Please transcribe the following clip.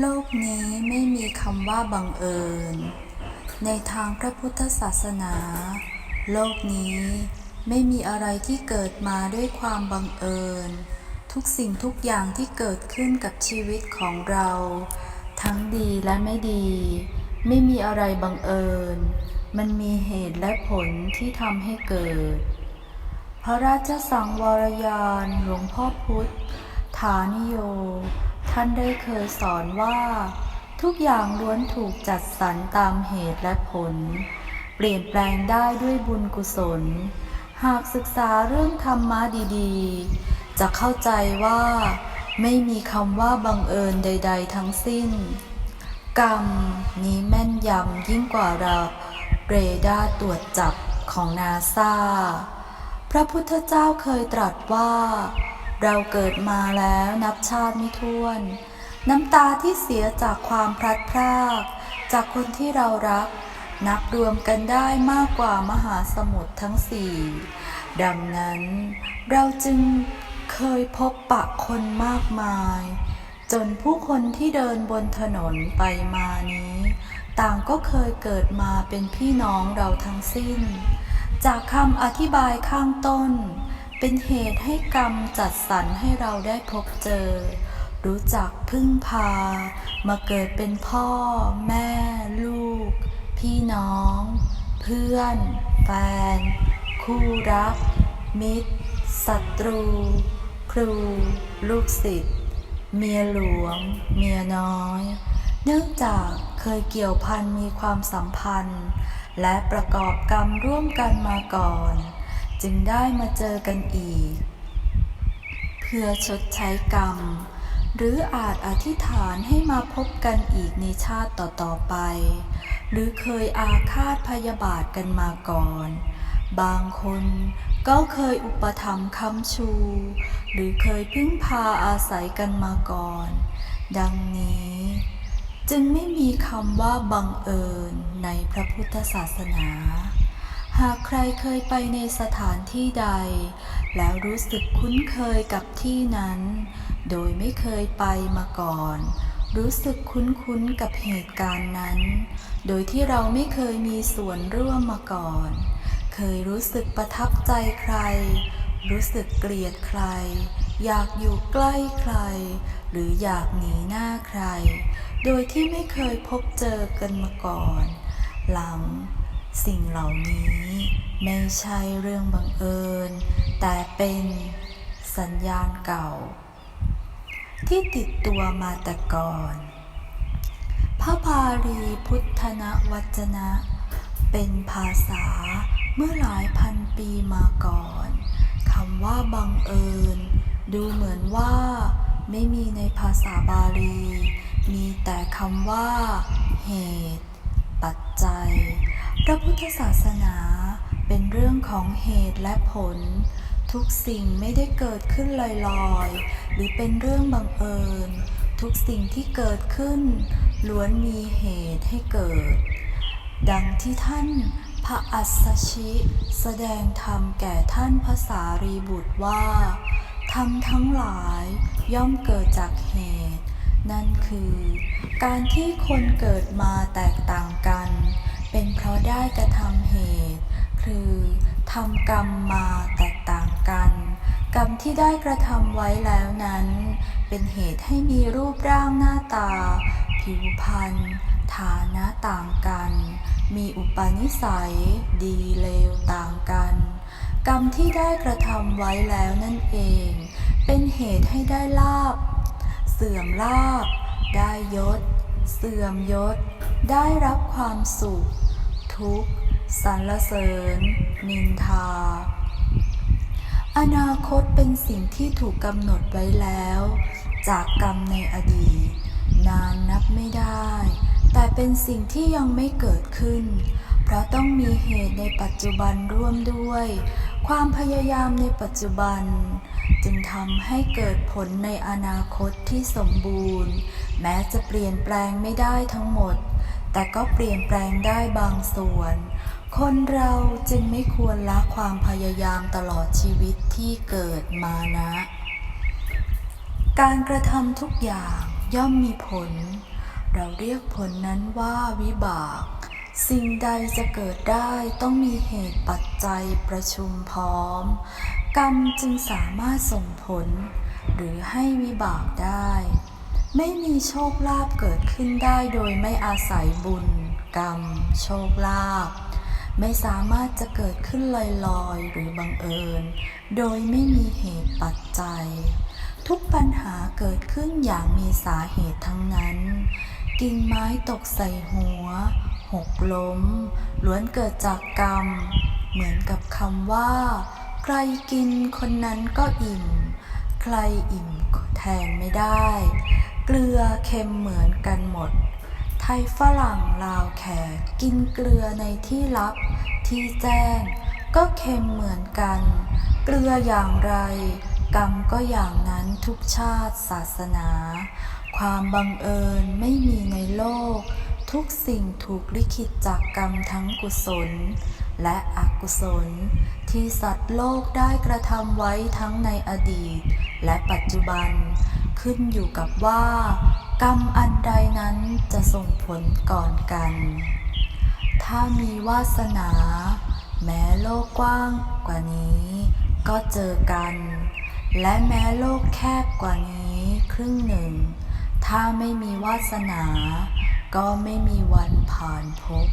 โลกนี้ไม่มีคำว่าบังเอิญ ในทางพระพุทธศาสนา โลกนี้ไม่มีอะไรที่เกิดมาด้วยความบังเอิญ ทุกสิ่งทุกอย่างที่เกิดขึ้นกับชีวิตของเรา ทั้งดีและไม่ดี ไม่มีอะไรบังเอิญ มันมีเหตุและผลที่ทำให้เกิด พระราชสังวรยานหลวงพ่อพุทธ ฐานิโย ท่านได้เคยสอนว่า ทุกอย่างล้วนถูกจัดสรรตามเหตุและผล เปลี่ยนแปลงได้ด้วยบุญกุศล หากศึกษาเรื่องธรรมะดีๆ จะเข้าใจว่า ไม่มีคำว่าบังเอิญใด ๆ ทั้งสิ้น กรรมนี้แม่นยำยิ่งกว่าเราเรดาร์ตรวจจับของนาซาพระพุทธเจ้าเคยตรัสว่า เราเกิดมาแล้วนับชาติไม่ถ้วน น้ำตาที่เสียจากความพลัดพราก จากคนที่เรารัก นับรวมกันได้มากกว่ามหาสมุทรทั้งสี่ ดังนั้นเราจึงเคยพบปะคนมากมาย จนผู้คนที่เดินบนถนนไปมานี้ ต่างก็เคยเกิดมาเป็นพี่น้องเราทั้งสิ้น จากคำอธิบายข้างต้น เป็นเหตุให้กรรมจัดสรรให้เราได้พบเจอ รู้จักพึ่งพา มาเกิดเป็นพ่อ แม่ ลูก พี่น้อง เพื่อน แฟน คู่รัก มิตรศัตรู ครู ลูกศิษย์เมียหลวง เมียน้อย เนื่องจากเคยเกี่ยวพันมีความสัมพันธ์ และประกอบกรรมร่วมกันมาก่อน จึงได้มาเจอกันอีก เพื่อชดใช้กรรม หรืออาจอธิษฐานให้มาพบกันอีกในชาติต่อๆไป หรือเคยอาฆาตพยาบาทกันมาก่อน บางคนก็เคยอุปถัมภ์ค้ำชู หรือเคยพึ่งพาอาศัยกันมาก่อน ดังนี้จึงไม่มีคำว่าบังเอิญในพระพุทธศาสนา หากใครเคยไปในสถานที่ใด แล้วรู้สึกคุ้นเคยกับที่นั้น โดยไม่เคยไปมาก่อน รู้สึกคุ้นๆกับเหตุการณ์นั้น โดยที่เราไม่เคยมีส่วนร่วมมาก่อน เคยรู้สึกประทับใจใคร รู้สึกเกลียดใคร อยากอยู่ใกล้ใคร หรืออยากหนีหน้าใคร โดยที่ไม่เคยพบเจอกันมาก่อน หลัง สิ่งเหล่านี้ไม่ใช่เรื่องบังเอิญ แต่เป็นสัญญาณเก่า ที่ติดตัวมาแต่ก่อน พระพาลีพุทธนวจนะ เป็นภาษาเมื่อหลายพันปีมาก่อนคำว่าบังเอิญ ดูเหมือนว่าไม่มีในภาษาบาลี มีแต่คำว่า เหตุ ปัจจัย พระพุทธศาสนาเป็นเรื่องของเหตุและผล ทุกสิ่งไม่ได้เกิดขึ้นลอยๆ หรือเป็นเรื่องบังเอิญ ทุกสิ่งที่เกิดขึ้น ล้วนมีเหตุให้เกิด ดังที่ท่านพระอัสสชิ แสดงธรรมแก่ท่านภาษารีบุตรว่าธรรมทั้งหลายย่อมเกิดจากเหตุ นั่นคือ การที่คนเกิดมาแตกต่างกัน เป็นเพราะได้กระทำเหตุ คือทำกรรมมาแตกต่างกัน กรรมที่ได้กระทำไว้แล้วนั้น เป็นเหตุให้มีรูปร่างหน้าตา ผิวพรรณฐานะต่างกัน มีอุปนิสัย ดีเลวต่างกัน กรรมที่ได้กระทำไว้แล้วนั่นเอง เป็นเหตุให้ได้ลาบ เสื่อมลาบ ได้ยศ เสื่อมยศ ได้รับความสุข ทุกข์สรรเสริญ นินทา อนาคตเป็นสิ่งที่ถูกกำหนดไว้แล้ว จากกรรมในอดีต นานนับไม่ได้ แต่เป็นสิ่งที่ยังไม่เกิดขึ้น เพราะต้องมีเหตุในปัจจุบันร่วมด้วย ความพยายามในปัจจุบัน จึงทำให้เกิดผลในอนาคตที่สมบูรณ์ แม้จะเปลี่ยนแปลงไม่ได้ทั้งหมด แต่ก็เปลี่ยนแปลงได้บางส่วน คนเราจึงไม่ควรละความพยายามตลอดชีวิตที่เกิดมานะ การกระทำทุกอย่างย่อมมีผล เราเรียกผลนั้นว่าวิบาก สิ่งใดจะเกิดได้ต้องมีเหตุปัจจัยประชุมพร้อม กรรมจึงสามารถส่งผล หรือให้วิบากได้ ไม่มีโชคลาภเกิดขึ้นได้โดยไม่อาศัยบุญ กรรม โชคลาภไม่สามารถจะเกิดขึ้นลอยๆ หรือบังเอิญ โดยไม่มีเหตุปัจจัย ทุกปัญหาเกิดขึ้นอย่างมีสาเหตุทั้งนั้น กิ่งไม้ตกใส่หัว หกล้ม ล้วนเกิดจากกรรม เหมือนกับคำว่า ใครกินคนนั้นก็อิ่ม ใครอิ่มแทนไม่ได้ เกลือเค็มเหมือนกันหมด ไทยฝรั่งลาวแขกกินเกลือในที่ลับ ที่แจ้ง ก็เค็มเหมือนกัน เกลืออย่างไร กรรมก็อย่างนั้นทุกชาติศาสนา ความบังเอิญไม่มีในโลก ทุกสิ่งถูกลิขิตจากกรรมทั้งกุศล และอกุศล ที่สัตว์โลกได้กระทำไว้ทั้งในอดีต และปัจจุบัน ขึ้นอยู่กับว่า กรรมอันใดนั้นจะส่งผลก่อนกัน ถ้ามีวาสนา แม้โลกกว้างกว่านี้ ก็เจอกัน และแม้โลกแคบกว่านี้ครึ่งหนึ่ง ถ้าไม่มีวาสนา ก็ไม่มีวันผ่านพบ